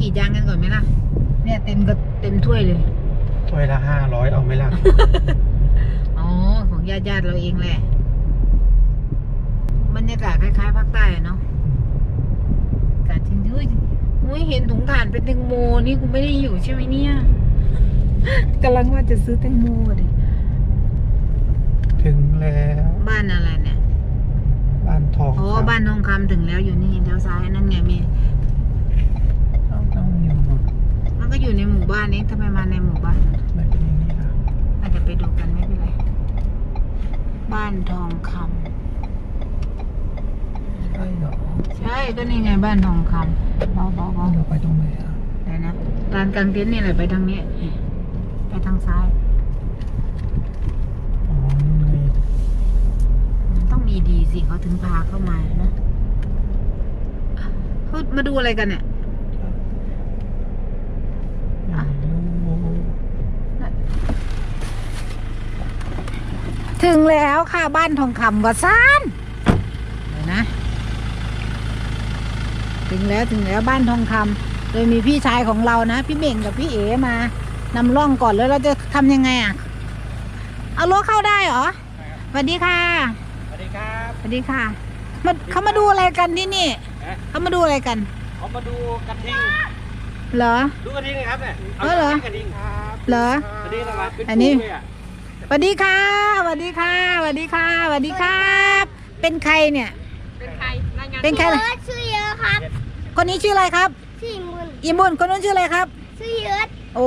กรีดยางกันก่อนไหมล่ะ เนี่ยเต็มก็เต็มถ้วยเลย ถ้วยละ500เอาไหมล่ะ อ๋อ ของญาติญาติๆเราเองแหละ บรรยากาศคล้ายๆภาคใต้อะเนาะอากาศจริงด้วยอุ้ยเห็นถุงถ่านเป็นแตงโมนี่กูไม่ได้อยู่ใช่ไหมเนี่ย กำลังว่าจะซื้อแตงโมดิถึงแล้ว บ้านอะไรเนี่ย บ้านทองอ๋อ บ้านทองคำถึงแล้วอยู่นี่เลี้ยวซ้ายนั่นไงมี อยู่ในหมู่บ้านนี้ทำไมมาในหมู่บ้านไม่เป็นอย่างนี้อะอาจจะไปดูกันไม่เป็นไร บ้านทองคำใช่เหรอใช่ก็นี่ไงบ้านทองคำเบาๆเบาเราไปตรงไหนอะๆไหนนะลานกลางเต็นท์นี่แหละไปทางนี้ ไปทางซ้าย อ๋อนี่ไงมันต้องมีดีสิเขาถึงพาเข้ามาเนอะเขามาดูอะไรกันเนี่ย ไม่รู้ ถึงแล้วค่ะบ้านทองคำวัดซานเดี๋ยวนะ ถึงแล้วถึงแล้วบ้านทองคำโดยมีพี่ชายของเรานะ พี่เบ่งกับพี่เอ๋มานำร่องก่อนแล้วเราจะทำยังไงอะ เอารถเข้าได้เหรอสวัสดีค่ะสวัสดีครับสวัสดีค่ะมาเขามาดูอะไรกันที่นี่เขามาดูอะไรกันเขามาดูกระทิงเหรอดูกระทิงนะครับเนี่ยเออเหรอกระทิงครับเหรอกระทิงนะครับเป็นอันนี้คู่เลยอะส วัสดีค่ะสวัสดีค่ะสวัสดีค่ะสวัสดีครับ เป็นใครเนี่ย เป็นใครเป็นใครเอิร์ธชื่อเยอะครับ คนนี้ชื่ออะไรครับ ชื่อมุนอีมุนคนนู้นชื่ออะไรครับ ชื่อเอิร์ธโอ้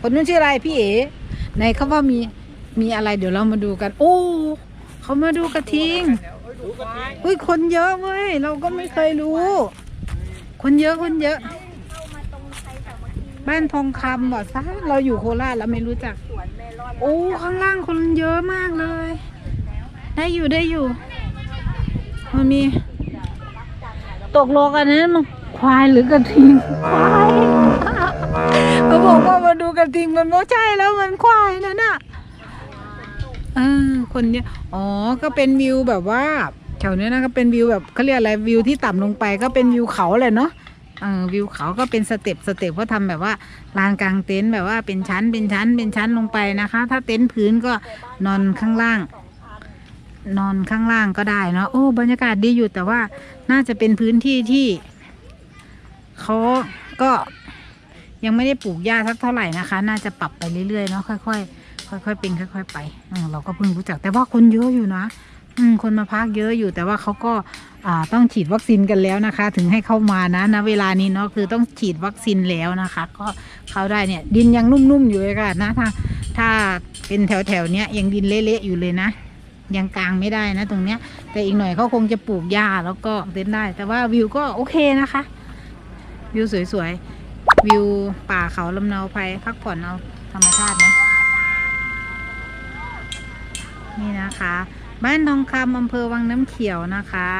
คนนู้นชื่ออะไรพี่เอ๋ในเขาว่ามีมีอะไรเดี๋ยวเรามาดูกัน โอ้เขามาดูกระทิงดูกระทิงอุ้ยคนเยอะเว้ยเราก็ไม่เคยรู้ คนเยอะคนเยอะ บ้านทองคำบอกซะเราอยู่โคราชแล้วไม่รู้จัก โอ้ข้างล่างคนเยอะมากเลย ได้อยู่ได้อยู่ มันมี ตกลงกันนะมันควายหรือกระทิงควายเขาบอกว่ามาดูกระทิงมันไม่ใช่แล้วมันควายนั่นน่ะเออคนเนี้ยอ๋อก็เป็นวิวแบบว่าแถวเนี้ยนะก็เป็นวิวแบบเขาเรียกอะไรวิวที่ต่ำลงไปก็เป็นวิวเขาเลยเนาะ วิวเขาก็เป็นสเต็ปสเต็ปเขาทำแบบว่าลานกลางเต็นท์แบบว่าเป็นชั้นเป็นชั้นเป็นชั้นลงไปนะคะ ถ้าเต็นท์พื้นก็นอนข้างล่าง นอนข้างล่างก็ได้เนาะโอ้บรรยากาศดีอยู่แต่ว่าน่าจะเป็นพื้นที่ที่เขาก็ยังไม่ได้ปลูกหญ้าสักเท่าไหร่นะคะ น่าจะปรับไปเรื่อยๆเนาะค่อยๆค่อยๆเป็นค่อย ๆ ไปเราก็เพิ่งรู้จักแต่ว่าคนเยอะอยู่นะ คนมาพักเยอะอยู่แต่ว่าเขาก็ต้องฉีดวัคซีนกันแล้วนะคะ ถึงให้เข้ามานะณเวลานี้เนาะคือต้องฉีดวัคซีนแล้วนะคะ ก็เข้าได้เนี่ยดินยังนุ่มๆอยู่เลยค่ะนะถ้าถ้าเป็นแถวๆเนี้ยยังดินเละๆอยู่เลยนะ ยังกลางไม่ได้นะตรงเนี้ย แต่อีกหน่อยเขาคงจะปลูกหญ้าแล้วก็เต้นได้ แต่ว่าวิวก็โอเคนะคะ วิวสวยๆวิวป่าเขาลำเนาไพพักผ่อนเอาธรรมชาติเนาะนี่นะคะ บ้านทองคำอำเภอวังน้ำเขียวนะคะ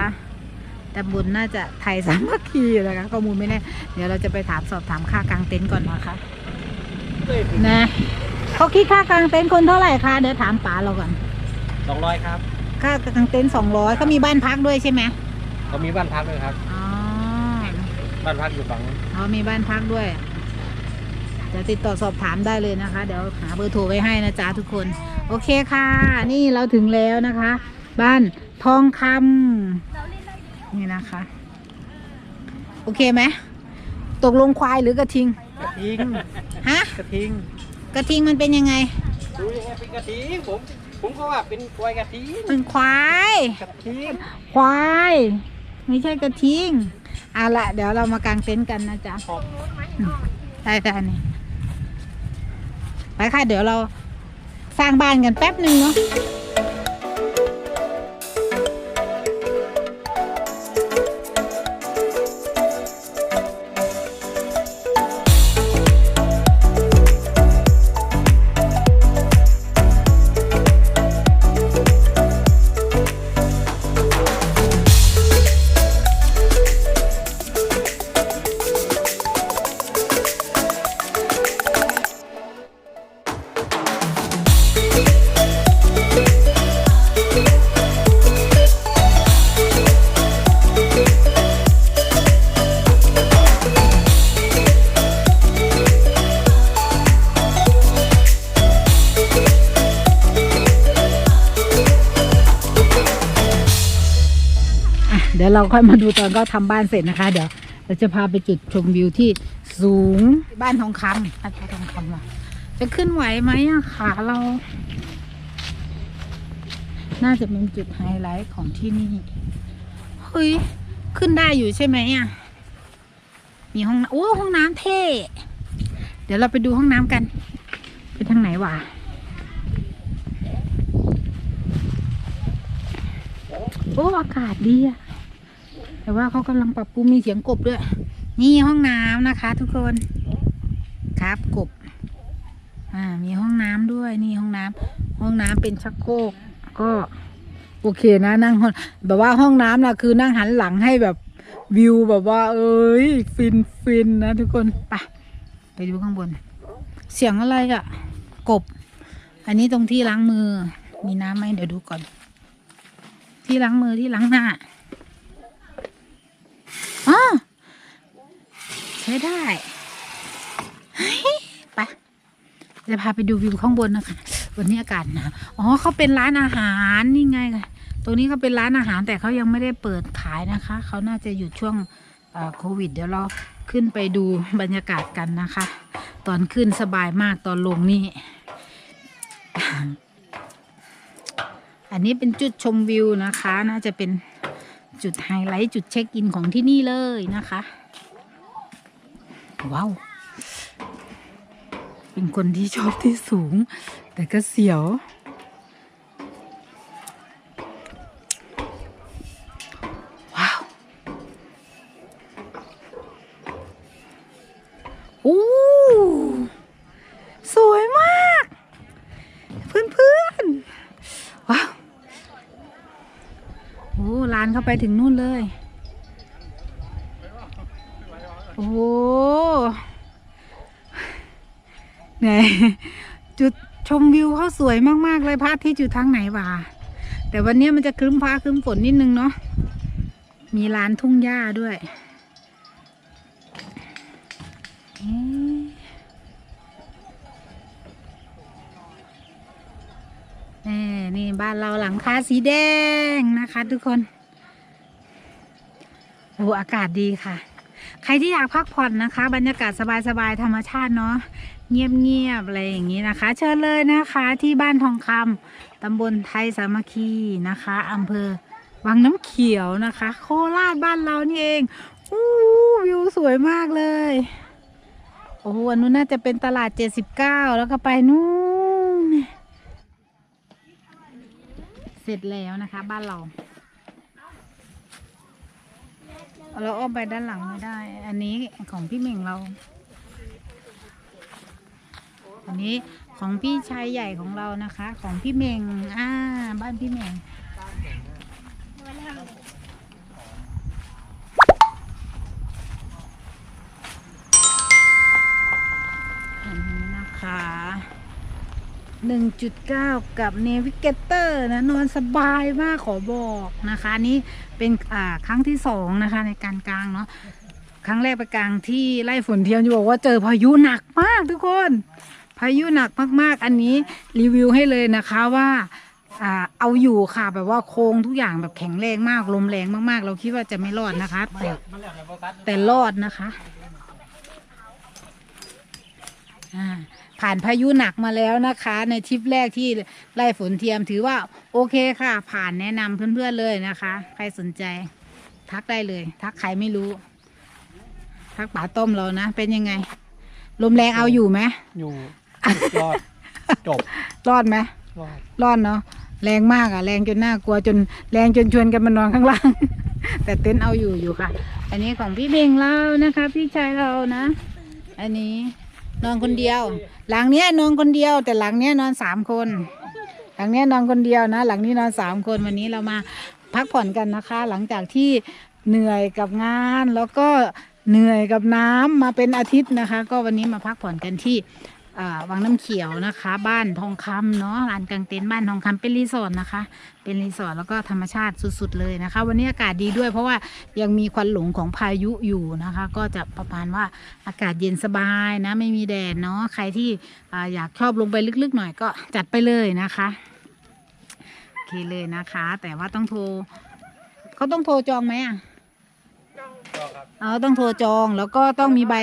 แต่บุญน่าจะไทยสามัคคีนะคะข้อมูลไม่แน่ เดี๋ยวเราจะไปถามสอบถามค่ากางเต็นท์ก่อนนะคะนะเขาคิดค่ากางเต็นท์คนเท่าไหร่คะเดี๋ยวถามป๋าเราก่อนสองร้อยครับค่ากางเต็นท์สองร้อยเขามีบ้านพักด้วยใช่ไหมเขามีบ้านพักด้วยครับอ๋อบ้านพักอยู่ฝั่งนู้นเขามีบ้านพักด้วย เดี๋ยวติดต่อสอบถามได้เลยนะคะ เดี๋ยวหาเบอร์โทรไว้ให้นะจ๊ะทุกคน โอเคค่ะ นี่เราถึงแล้วนะคะ บ้านทองคำนี่นะคะ โอเคไหมตกลงควายหรือกระทิง กระทิง ฮะ กระทิง กระทิงมันเป็นยังไง ดูยังไงเป็นกระทิงผม ผมก็ว่าเป็นควายกระทิงมันควาย กระทิง ควาย ไม่ใช่กระทิงเอาละเดี๋ยวเรามากางเต็นท์กันนะจ๊ะขอบได้ได้นี่ ไปค่ะ เดี๋ยวเราสร้างบ้านกันแป๊บหนึ่งเนาะ ยวเราค่อยมาดูตอนก็ทำบ้านเสร็จนะคะ เดี๋ยวเราจะพาไปจุดชมวิวที่สูงบ้านทองคำบ้านทองคำอะจะขึ้นไหวไหมอะขาเรา น่าจะเป็นจุดไฮไลท์ของที่นี่เฮ้ยขึ้นได้อยู่ใช่ไหมอะมีห้องน้ำโอ้ห้องน้ำเท่เดี๋ยวเราไปดูห้องน้ำกัน ไปทางไหนวะโอ้อากาศดีอะ แต่ว่าเขากำลังปรับปรุงมีเสียงกบด้วย นี่ห้องน้ำนะคะ ทุกคนครับกบ อ่า มีห้องน้ำด้วย นี่ห้องน้ำห้องน้ำเป็นชักโครกก็โอเคนะนั่งแบบว่าห้องน้ำนะคือนั่งหันหลังให้แบบวิวแบบว่า เอ้ยฟินฟินนะทุกคนไปไปดูข้างบน เสียงอะไรอะกบ อันนี้ตรงที่ล้างมือ มีน้ำไหมเดี๋ยวดูก่อน ที่ล้างมือที่ล้างหน้า อ๋อใช้ได้เฮ้ยไปจะพาไปดูวิวข้างบนนะคะ วันนี้อากาศหนาวอ๋อเขาเป็นร้านอาหารนี่ไงค่ะตรงนี้เขาเป็นร้านอาหารแต่เขายังไม่ได้เปิดขายนะคะ เขาน่าจะหยุดช่วงเอ่อโควิด เดี๋ยวเราขึ้นไปดูบรรยากาศกันนะคะ ตอนขึ้นสบายมากตอนลงนี่ อันนี้เป็นจุดชมวิวนะคะ น่าจะเป็น จุดไฮไลท์จุดเช็คอินของที่นี่เลยนะคะ ว้าว เป็นคนที่ชอบที่สูง แต่ก็เสียว ว้าวโอ้สวยมาก เพื่อนๆ ว้าว โอ้ลานเข้าไปถึงนู่นเลย โอ้เนี่ยจุดชมวิวเขาสวยมาก ๆ เลยพระอาทิตย์อยู่ทางไหนวะแต่วันนี้มันจะครึ้มฟ้าครึ้มฝนนิดนึงเนาะมีลานทุ่งหญ้าด้วยนี่นี่บ้านเราหลังคาสีแดงนะคะทุกคน อ้อากาศดีค่ะ ใครที่อยากพักผ่อนนะคะ บรรยากาศสบายๆธรรมชาติเนาะเงียบๆอะไรอย่างนี้นะคะ เชิญเลยนะคะที่บ้านทองคำตำบลไทยสามัคคีนะคะอำเภอวังน้ำเขียวนะคะ โคราชบ้านเรานี่เองอู้วิวสวยมากเลย โอ้โหอันนู้นน่าจะเป็นตลาดเจ็ดสิบเก้าแล้วก็ไปนู่น เสร็จแล้วนะคะบ้านเรา เราอ้อมไปด้านหลังไม่ได้ อันนี้ของพี่เหม่งเรา อันนี้ของพี่ชายใหญ่ของเรานะคะ ของพี่เมงอ่า บ้านพี่เมงอันนี้นะคะ หนึ่งจุดเก้ากับเนวิเกเตอร์นะนอนสบายมากขอบอกนะคะ นี้เป็นอ่าครั้งที่สองนะคะในการกลางเนาะครั้งแรกไปกลางที่ไล่ฝนเทียมจะบอกว่าเจอพายุหนักมากทุกคน พายุหนักมากๆ อันนี้รีวิวให้เลยนะคะว่าอ่าเอาอยู่ค่ะแบบว่าโครงทุกอย่างแบบแข็งแรงมากลมแรงมากๆ เราคิดว่าจะไม่รอดนะคะ แต่แต่รอดนะคะอ่า ผ่านพายุหนักมาแล้วนะคะ ในทริปแรกที่ไล่ฝนเทียมถือว่าโอเคค่ะ ผ่านแนะนำเพื่อนๆเลยนะคะ ใครสนใจ ทักได้เลย ทักใครไม่รู้ ทักป๋าต้มเรานะ เป็นยังไง ลมแรงเอาอยู่ไหมอยู่ยอดจบรอดไหมรอดรอดเนาะแรงมากอะแรงจนน่ากลัวจนแรงจนชวนกันมานอนข้างล่าง แต่เต็นท์เอาอยู่อยู่ค่ะ อันนี้ของพี่เบงเรานะคะ พี่ชายเรานะ อันนี้ นอนคนเดียว หลังเนี้ยนอนคนเดียว แต่หลังเนี้ยนอนสามคน หลังเนี้ยนอนคนเดียวนะ หลังนี้นอนสามคนวันนี้เรามาพักผ่อนกันนะคะ หลังจากที่เหนื่อยกับงานแล้วก็เหนื่อยกับน้ำมาเป็นอาทิตย์นะคะ ก็วันนี้มาพักผ่อนกันที่ วังน้ำเขียวนะคะ บ้านทองคำเนาะลานกลางเต็นท์บ้านทองคำเป็นรีสอร์ทนะคะ เป็นรีสอร์ทแล้วก็ธรรมชาติสุดๆเลยนะคะ วันนี้อากาศดีด้วยเพราะว่ายังมีควันหลงของพายุอยู่นะคะ ก็จะประมาณว่าอากาศเย็นสบายนะไม่มีแดดเนาะใครที่อ่าอยากชอบลงไปลึกๆหน่อยก็จัดไปเลยนะคะโอเคเลยนะคะ แต่ว่าต้องโทรเขาต้องโทรจองไหมอะก็ครับเอาต้องโทรจองแล้วก็ต้องมีใบ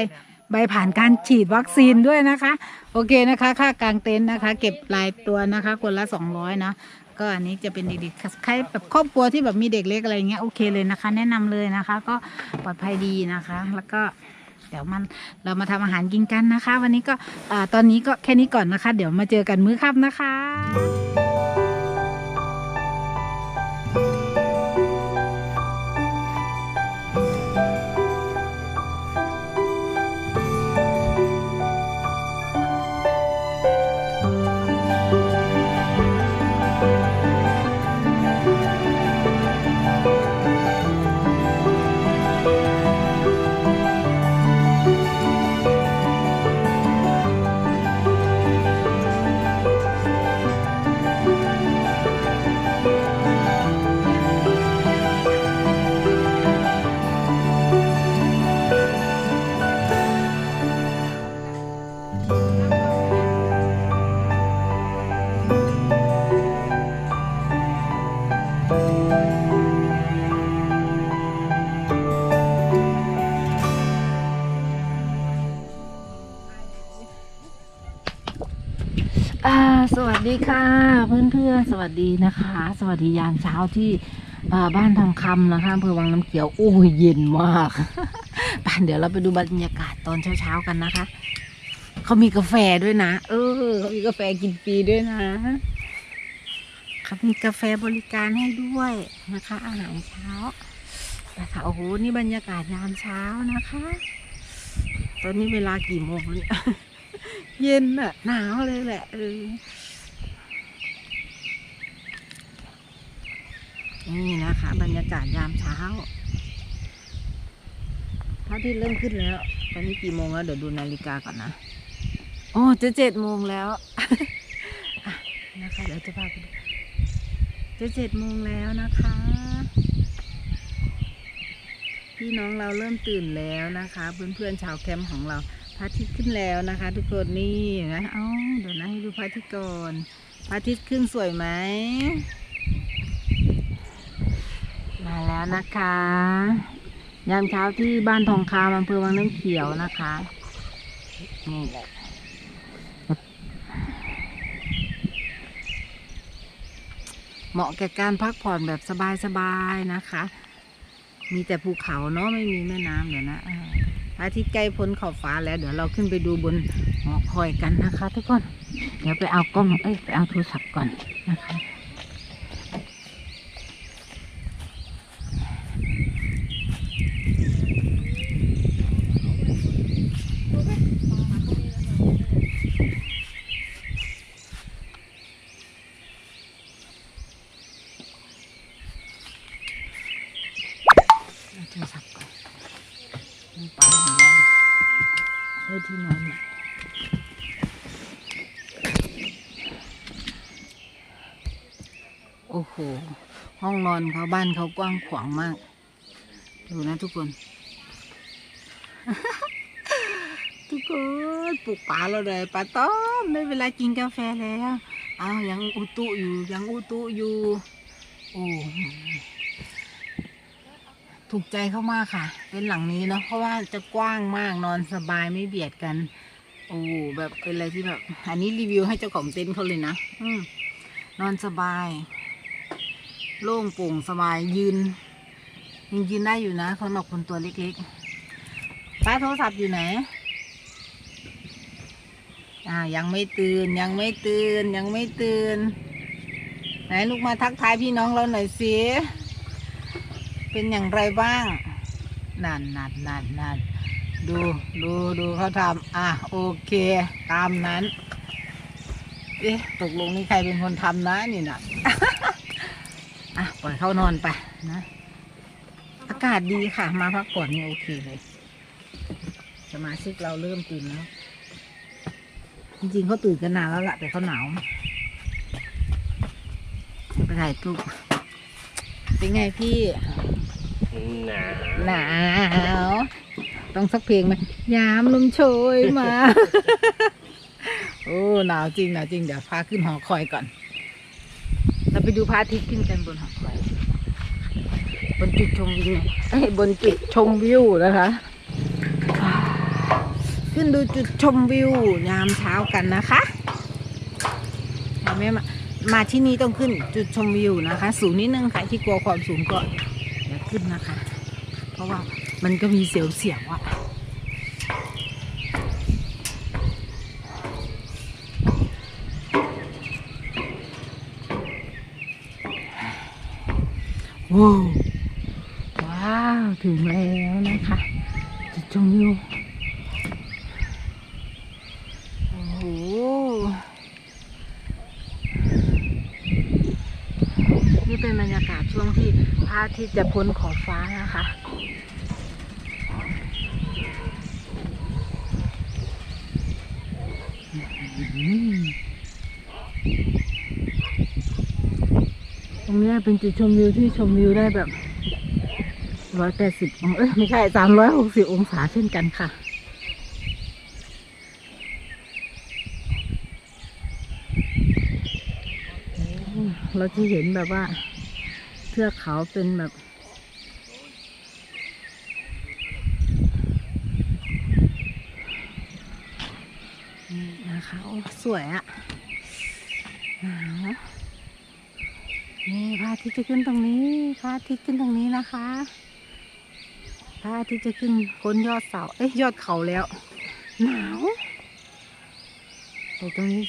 ใบผ่านการฉีดวัคซีนด้วยนะคะ โอเคนะคะ ค่ากางเต็นท์นะคะ เก็บรายตัวนะคะ คนละ 200นะก็อันนี้จะเป็นเด็กๆใครแบบครอบครัวที่แบบมีเด็กเล็กอะไรเงี้ยโอเคเลยนะคะ แนะนำเลยนะคะ ก็ปลอดภัยดีนะคะ แล้วก็เดี๋ยวมันเรามาทำอาหารกินกันนะคะ วันนี้ก็อตอนนี้ก็แค่นี้ก่อนนะคะ เดี๋ยวมาเจอกันมื้อค่ำนะคะ ดีค่ะ เพื่อนๆสวัสดีนะคะ สวัสดียามเช้าที่บ้านทองคำนะคะอำเภอวังน้ำเขียวโอ้ยเย็นมากป่านเดี๋ยวเราไปดูบรรยากาศตอนเช้าๆกันนะคะเขามีกาแฟด้วยนะ เออเขามีกาแฟกินฟรีด้วยนะเขามีกาแฟบริการให้ด้วยนะคะ อาหารเช้านะคะโอ้โหนี่บรรยากาศยามเช้านะคะ ตอนนี้เวลากี่โมงแล้วเนี่ยเย็นอะหนาวเลยแหละเออ นี่นะคะ บรรยากาศยามเช้าพระอาทิตย์เริ่มขึ้นแล้ว ตอนนี้กี่โมงแล้ว เดี๋ยวดูนาฬิกาก่อนนะ โอ้จะเจ็ดโมงแล้วอะนะคะเดี๋ยวจะพาไปดูจะเจ็ดโมงแล้วนะคะ พี่น้องเราเริ่มตื่นแล้วนะคะ เพื่อนๆชาวแคมป์ของเราพระอาทิตย์ขึ้นแล้วนะคะ ทุกคนนี่นะเอ้าเดี๋ยวนะให้ดูพระอาทิตย์ก่อนพระอาทิตย์ขึ้นสวยไหม มาแล้วนะคะ ยามเช้าที่บ้านทองคำอำเภอวังน้ำเขียวนะคะ นี่แหละเหมาะแก่การพักผ่อนแบบสบายๆนะคะ มีแต่ภูเขาเนาะไม่มีแม่น้ำเดี๋ยวนะอาพระอาทิตย์ใกล้พ้นขอบฟ้าแล้วเดี๋ยวเราขึ้นไปดูบนหอคอยกันนะคะ ทุกคน เดี๋ยวไปเอากล้องเอ้ยไปเอาโทรศัพท์ก่อนนะคะ เอาโทรศัพท์ก่อนนี่ป้าของเราเลือที่นอนน่ะโอ้โห ห้อ งนอนเขาบ้านเขากว้างขวางมาก ดูนะทุกคน ทุกคนปลูกป่าเราเลยป่าต้อมได้เวลากินกาแฟแล้วอ้าวยังอุตุอยู่ยังอุตุอยู่โอ้ถูกใจเข้ามากค่ะ เป็นหลังนี้เนาะเพราะว่าจะกว้างมากนอนสบายไม่เบียดกัน โอ้แบบเป็นอะไรที่แบบ อันนี้รีวิวให้เจ้าของเต็นท์เขาเลยนะ อืมนอนสบาย โล่งโปร่งสบายยืนยังยืนได้อยู่นะสำหรับคนตัวเล็กๆป้าโทรศัพท์อยู่ไหนอ่ายังไม่ตื่นยังไม่ตื่นยังไม่ตื่น ไหนลูกมาทักทายพี่น้องเราหน่อยสิเป็นอย่างไรบ้างนั่นนั่นนั่นนั่นดูดูดูเขาทำอะโอเค ตามนั้น เอ๊ะตกลงนี่ใครเป็นคนทำนะนี่นะ อะปล่อยเขานอนไปนะ อากาศดีค่ะ มาพักผ่อนนี่โอเคเลยสมาชิกเราเริ่มตื่นแล้ว จริงๆเขาตื่นกันนานแล้วล่ะแต่เขาหนาวไปถ่ายรูปเป็นไงพี่หนาวหนาวต้องสักเพลงไหมยามลมโชยมา โอ้หนาวจริงหนาวจริงเดี๋ยวพาขึ้นหอคอยก่อน เราไปดูพระอาทิตย์ขึ้นกันบนหอคอยบนจุดชมวิวบนจุดชมวิวนะคะ ขึ้นดูจุดชมวิวยามเช้ากันนะคะเห็นไมมามาที่นี่ต้องขึ้นจุดชมวิวนะคะ สูงนิดนึงใครที่กลัวความสูงก็อย่าขึ้นนะคะ เพราะว่ามันก็มีเสียวเสียวอะ ว้าวว้าวถึงแล้วนะคะจุดชมวิวโอ้โหนี่เป็นบรรยากาศช่วงที่พระอาทิตย์จะพ้นขอบฟ้านะคะ ตรงนี้เป็นจุดชมวิวที่ชมวิวได้แบบร้อยแปดสิบเอ้ยไม่ใช่สามร้อยหกสิบองศาเช่นกันค่ะ เราจะเห็นแบบว่าเทือกเขาเป็นแบบนี่นะคะ สวยอะหนาวนี่พระ อาทิตย์จะขึ้นตรงนี้พระอาทิตย์ขึ้นตรงนี้นะคะพระอาทิตย์จะขึ้นพ้นยอดเสาเอ้ยยอดเขาแล้ว หนาวแต่ตรงนี้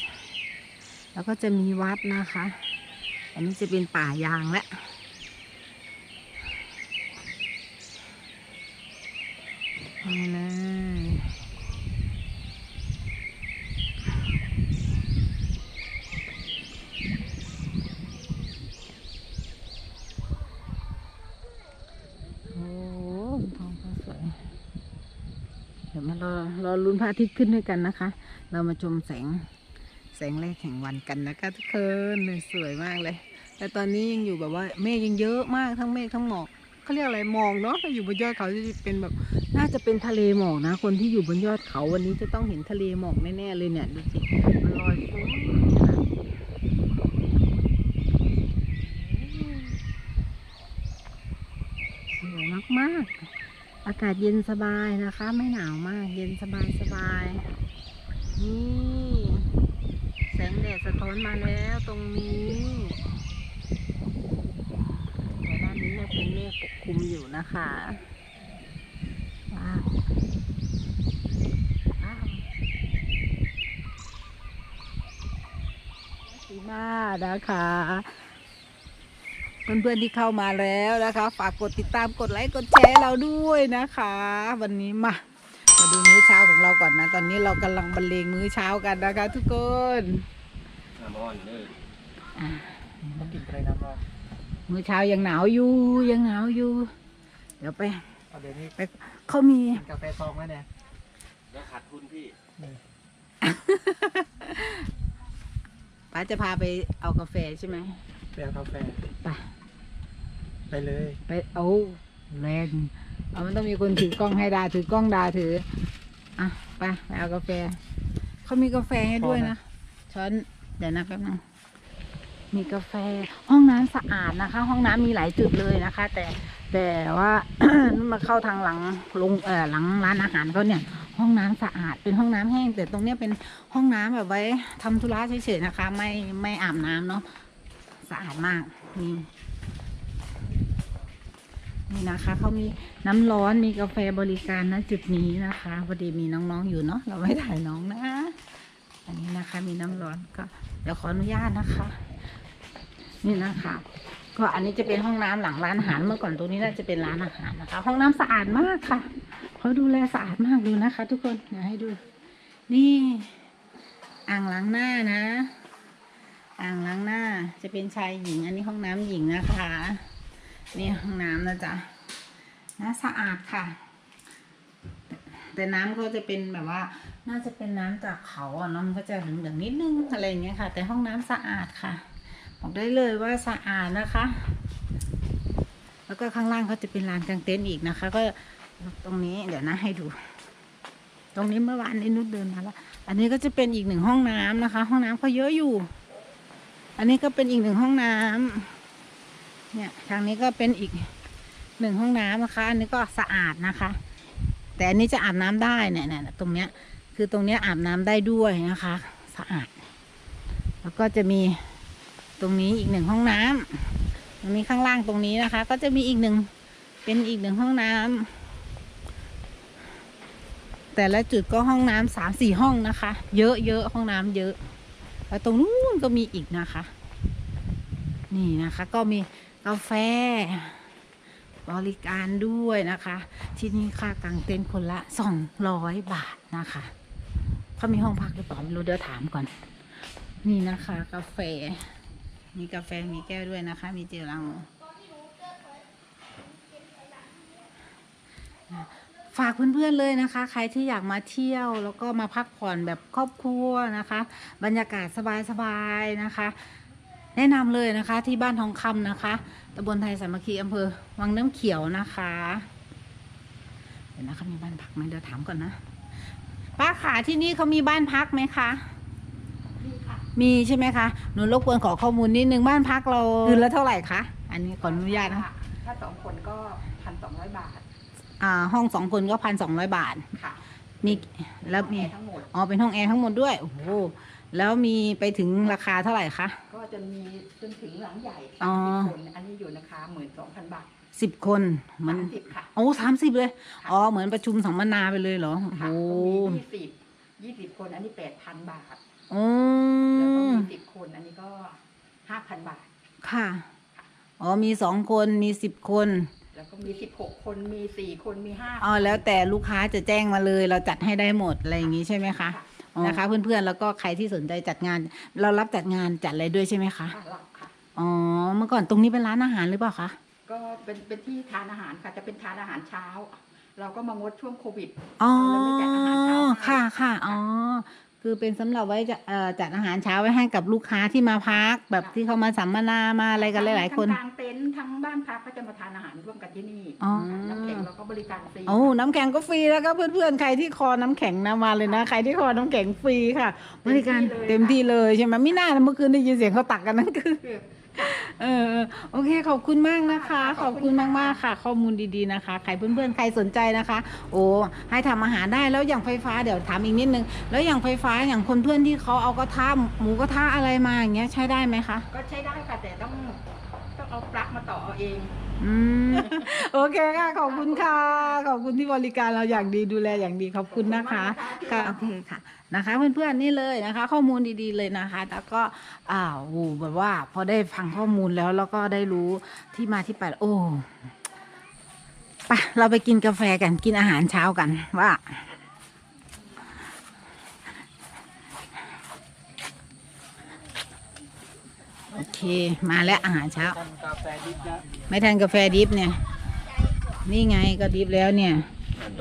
แล้วก็จะมีวัดนะคะ อันนี้จะเป็นป่ายางและนี่เลยโอ้ท้องฟ้าสวย เดี๋ยวมารอ ระอาทิตย์ขึ้นด้วยกันนะคะ เรามาชมแสงแสงแรกแห่งวันกันนะคะทุกคนเลยสวยมากเลย แต่ตอนนี้ยังอยู่แบบว่าเมฆยังเยอะมากทั้งเมฆทั้งหมอกเขาเรียกอะไรหมอกเนาะถ้าอยู่บนยอดเขาจะเป็นแบบน่าจะเป็นทะเลหมอกนะ คนที่อยู่บนยอดเขาวันนี้จะต้องเห็นทะเลหมอกแน่ๆเลยเนี่ยดูสิมันลอยฟุ้งสวยมากๆ อากาศเย็นสบายนะคะ ไม่หนาวมาก เย็นสบายสบาย นี่แสงแดดสะท้อนมาแล้วตรงนี้แต่ด้านนี้ยังเป็นเมฆปกคลุมอยู่นะคะว้าวว้าวดีมากนะคะ เพื่อนๆที่เข้ามาแล้วนะคะ ฝากกดติดตามกดไลค์กดแชร์เราด้วยนะคะ วันนี้มามาดูมื้อเช้าของเราก่อนนะ ตอนนี้เรากำลังบรรเลงมื้อเช้ากันนะคะ ทุกคนน้ำร้อนเลยอ่ามันกินอะไรน้ำร้อนมื้อเช้ายังหนาวอยู่ยังหนาวอยู่ เดี๋ยวไปเอาเดี๋ยวนี้ไปเขามีกินกาแฟซองไหมเนี่ยแล้วขาดทุนพี่ป้าจะพาไปเอากาแฟใช่ไหมไปเอากาแฟไป ไปเลย ไปเอาแรงเอามันต้องมีคนถือกล้องให้ดาถือกล้องดาถือ อะไปไปเอากาแฟ เขามีกาแฟให้ด้วยนะ ช้อนเดี๋ยวนะแป๊บนึงมีกาแฟ ห้องน้ำสะอาดนะคะ ห้องน้ำมีหลายจุดเลยนะคะ แต่แต่ว่านู่นมาเข้าทางหลังลงเอ่อหลังร้านอาหารเขาเนี่ย ห้องน้ำสะอาดเป็นห้องน้ำแห้ง แต่ตรงเนี้ยเป็นห้องน้ำแบบไว้ทำธุระเฉยๆนะคะ ไม่ไม่อาบน้ำเนาะสะอาดมากนี่ นี่นะคะเขามีน้ำร้อนมีกาแฟบริการนะจุดนี้นะคะพอดีมีน้องๆอยู่เนาะเราไม่ถ่ายน้องนะ อันนี้นะคะมีน้ำร้อนก็เดี๋ยวขออนุญาตนะคะ นี่นะคะ ก็อันนี้จะเป็นห้องน้ำหลังร้านอาหารเมื่อก่อนตรงนี้น่าจะเป็นร้านอาหารนะคะ ห้องน้ำสะอาดมากค่ะเขาดูแลสะอาดมากดูนะคะ ทุกคนเดี๋ยวให้ดู นี่อ่างล้างหน้านะ อ่างล้างหน้าจะเป็นชายหญิง อันนี้ห้องน้ำหญิงนะคะ นี่ห้องน้ำนะจ๊ะน่าสะอาดค่ะแต่แต่น้ำก็จะเป็นแบบว่า น่าจะเป็นน้ำจากเขาอะน้องก็จะเหลืองๆนิดนึงอะไรอย่างเงี้ยค่ะ แต่ห้องน้ำสะอาดค่ะ บอกได้เลยว่าสะอาดนะคะ แล้วก็ข้างล่างเขาจะเป็นลานกางเต็นท์อีกนะคะ ก็ตรงนี้เดี๋ยวนะให้ดู ตรงนี้เมื่อวานนี้นุชเดินมาแล้ว อันนี้ก็จะเป็นอีกหนึ่งห้องน้ำนะคะ ห้องน้ำเขาเยอะอยู่ อันนี้ก็เป็นอีกหนึ่งห้องน้ำ เนี่ยทางนี้ก็เป็นอีกหนึ่งห้องน้ำนะคะ อันนี้ก็สะอาดนะคะ แต่อันนี้จะอาบน้ำได้เนี่ยเนี่ยตรงเนี้ยคือตรงเนี้ยอาบน้ำได้ด้วยนะคะ สะอาด แล้วก็จะมีตรงนี้อีกหนึ่งห้องน้ำตรงนี้ข้างล่างตรงนี้นะคะ ก็จะมีอีกหนึ่งเป็นอีกหนึ่งห้องน้ำแต่ละจุดก็ห้องน้ำสามสี่ห้องนะคะ เยอะเยอะห้องน้ำเยอะ แล้วตรงนู้นก็มีอีกนะคะ นี่นะคะ ก็มี กาแฟ บริการด้วยนะคะ ที่นี่ค่ากางเต็นท์คนละสองร้อยบาทนะคะเขามีห้องพักหรือเปล่าไม่รู้เดี๋ยวถามก่อน นี่นะคะ กาแฟ มีกาแฟมีแก้วด้วยนะคะ มีเจลล้างมือฝากเพื่อนๆเลยนะคะ ใครที่อยากมาเที่ยวแล้วก็มาพักผ่อนแบบครอบครัวนะคะ บรรยากาศสบายๆนะคะ แนะนำเลยนะคะ ที่บ้านทองคำนะคะตำบลไทยสามัคคีอำเภอวังน้ำเขียวนะคะเดี๋ยวนะคะมีบ้านพักไหมเดี๋ยวถามก่อนนะป้าขาที่นี่เขามีบ้านพักไหมคะมีค่ะมีใช่ไหมคะหนูรบกวนขอข้อมูลนิดนึงบ้านพักเราคืนละเท่าไหร่คะอันนี้ขออนุญาตนะถ้าสองคนก็พันสองร้อยบาท อ่า ห้องสองคนก็พันสองร้อยบาทค่ะมีแล้วมีทั้งหมดอ๋อเป็นห้องแอร์ทั้งหมดด้วยโอ้โห แล้วมีไปถึงราคาเท่าไหร่คะ ก็จะมีจนถึงหลังใหญ่อ๋อสามสิบคนอันนี้อยู่นะคะหมื่นสองพันบาทสิบคนมัน สามสิบค่ะ โอ้สามสิบเลย อ๋อ เหมือนประชุมสัมมนาไปเลยเหรอ โอ้โหค่ะก็มียี่สิบยี่สิบคนอันนี้แปดพันบาทอืแล้วก็มมีสิบคนอันนี้ก็ห้าพันบาท ค่ะ อ๋อ มีสองคน มีสิบคน แล้วก็มีสิบหกคนมีสี่คนมีห้าอ๋อ แล้วแต่ลูกค้าจะแจ้งมาเลย เราจัดให้ได้หมดอะไรอย่างงี้ใช่ไหมคะ นะคะ เพื่อนๆแล้วก็ใครที่สนใจจัดงาน เรารับจัดงานจัดอะไรด้วยใช่ไหมคะค่ะหลักค่ะอ๋อเมื่อก่อนตรงนี้เป็นร้านอาหารหรือเปล่าคะก็เป็นเป็นที่ทานอาหารค่ะจะเป็นทานอาหารเช้า เราก็มางดช่วงโควิดอ๋อเราไม่จัดอาหารเช้าให้ค่ะค่ะอ๋อ คือเป็นสำหรับไว้จะเอ่อจัดอาหารเช้าไว้ให้กับลูกค้าที่มาพัก แบบที่เขามาสัมมนามาอะไรกันหลาย ๆ คนทั้งกลางเต็นท์ทั้งบ้านพักก็จะมาทานอาหารร่วมกันที่นี่อ๋อน้ำแข็งเราก็บริการฟรีโอ้น้ำแข็งก็ฟรีแล้วก็เพื่อนๆใครที่คอน้ำแข็งนะมาเลยนะใครที่คอน้ำแข็งฟรีค่ะ บริการเต็มที่เลยใช่ไหมไม่น่านะเมื่อคืนได้ยินเสียงเขาตักกันนั่นคือ เออเออโอเคขอบคุณมากนะคะ ขอบคุณมากมากๆค่ะ ข้อมูลดีๆนะคะ ใครเพื่อนๆใครสนใจนะคะ โอ้ให้ทำอาหารได้แล้วอย่างไฟฟ้าเดี๋ยวถามอีกนิดนึง แล้วอย่างไฟฟ้าอย่างคนเพื่อนที่เขาเอากระทะหมูกระทะอะไรมาอย่างเงี้ยใช้ได้ไหมคะ ก็ใช้ได้ค่ะแต่ต้องต้องเอาปลั๊กมาต่อเอาเอง อืมโอเคค่ะ ขอบคุณค่ะ ขอบคุณที่บริการเราอย่างดีดูแลอย่างดีขอบคุณนะคะค่ะโอเคค่ะนะคะ เพื่อนๆนี่เลยนะคะ ข้อมูลดีๆเลยนะคะ แล้วก็อ่าวโอ้แบบว่า พอได้ฟังข้อมูลแล้วแล้วก็ได้รู้ที่มาที่ไปโอ้ไปเราไปกินกาแฟกันกินอาหารเช้ากันว่าโอเค มาแล้วอาหารเช้าทำกาแฟดิบนะ ไม่ทานกาแฟดิฟเนี่ย นี่ไงก็ดิฟแล้วเนี่ย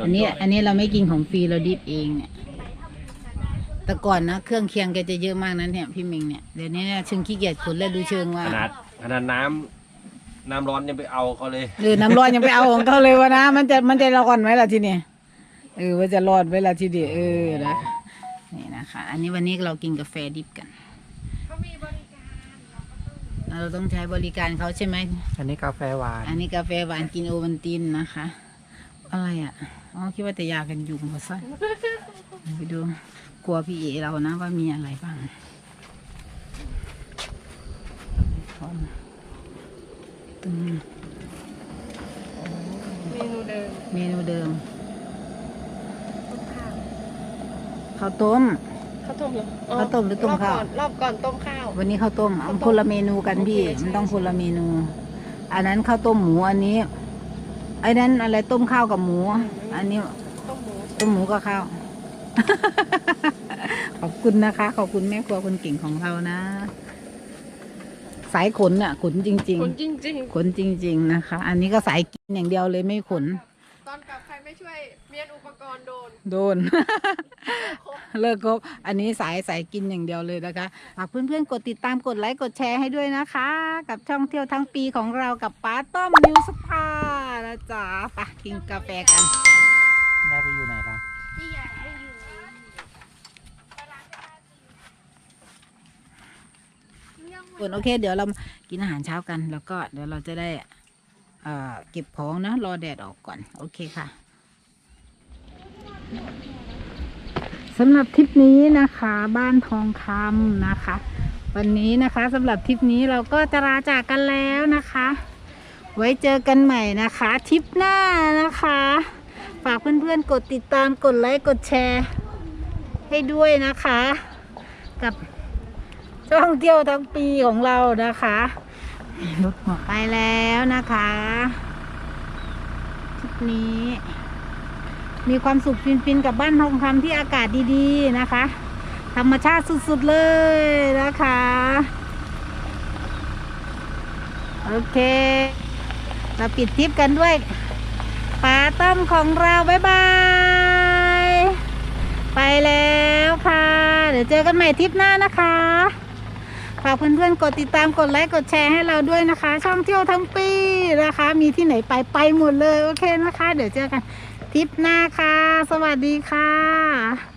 อันนี้อันนี้เราไม่กินของฟรีเราดิฟเองเนี่ย แต่ก่อนนะเครื่องเคียงแกจะเยอะมากนั้นเนี่ยพี่เมงเนี่ย เดี๋ยวนี้เนี่ยเชิงขี้เกียจขนแล้วดูเชิงว่า ขนาดขนาดน้ำน้ำร้อนยังไปเอาเขาเลยเออน้ำร้อนยังไปเอาของเขาเลยวะนะ มันจะมันจะร้อนไหมล่ะทีเนี่ยเออมันจะร้อนไหมล่ะทีเดียวเออนะนี่นะคะ อันนี้วันนี้เรากินกาแฟดิบกัน เราต้องใช้บริการเขาใช่ไหม อันนี้กาแฟหวาน อันนี้กาแฟหวานกินโอวัลตินนะคะ อะไรอะ อ๋อคิดว่าแต่ยากันยุงเขาซะไปดูกลัวพี่เอเรานะว่ามีอะไรบ้างตึงเมนูเดิม เมนูเดิมข้าวต้ม ข้าวต้มเหรอข้าวต้มหรือต้มข้าวรอบก่อนรอบก่อนต้มข้าว วันนี้ข้าวต้มเอาข้าวต้มคนละเมนูกันพี่ โอเคใช่ มันต้องคนละเมนู อันนั้นข้าวต้มหมูอันนี้ ไอ้นั้นอะไรต้มข้าวกับหมู อันนี้ต้มหมูต้มหมูกับข้าว ขอบคุณนะคะ ขอบคุณแม่ครัวคนเก่งของเรานะ สายขนอะขนจริง คนจริงๆขนจริง ๆ นะคะ อันนี้ก็สายกินอย่างเดียวเลยไม่ขนๆตอนกลับใคร ไม่ช่วยเมียนอุปกรณ์โดน โดน เลิกครบอันนี้สายสายกินอย่างเดียวเลยนะคะฝากเพื่อนๆกดติดตามกดไลค์กดแชร์ให้ด้วยนะคะ กับช่องเที่ยวทั้งปีของเรากับป้าต้อมนิวสภานะจ๊ะไปกินกาแฟกัน ได้ไปอยู่ไหนล่ะส่วนโอเค เดี๋ยวเรากินอาหารเช้ากัน แล้วก็เดี๋ยวเราจะได้เอเอ่อเก็บของนะ รอแดดออกก่อน โอเคค่ะ สำหรับทริปนี้นะคะบ้านทองคำนะคะ วันนี้นะคะสำหรับทริปนี้เราก็จะลาจากกันแล้วนะคะ ไว้เจอกันใหม่นะคะทริปหน้านะคะ ฝากเพื่อนๆกดติดตามกดไลค์กดแชร์ ให้ด้วยนะคะ กับช่องเที่ยวทั้งปีของเรานะคะรถหมดไปแล้วนะคะทริปนี้ มีความสุขฟินๆกับบ้านทองคำที่อากาศดีๆนะคะ ธรรมชาติสุดๆเลยนะคะ โอเค เราปิดทริปกันด้วยปลาต้มของเราบ๊ายบาย ไปแล้วค่ะ เดี๋ยวเจอกันใหม่ทริปหน้านะคะฝากเพื่อนๆกดติดตามกดไลค์กดแชร์ให้เราด้วยนะคะ ช่องเที่ยวทั้งปีนะคะ มีที่ไหนไปไปหมดเลย โอเคนะคะ เดี๋ยวเจอกัน ทริปหน้าค่ะ สวัสดีค่ะ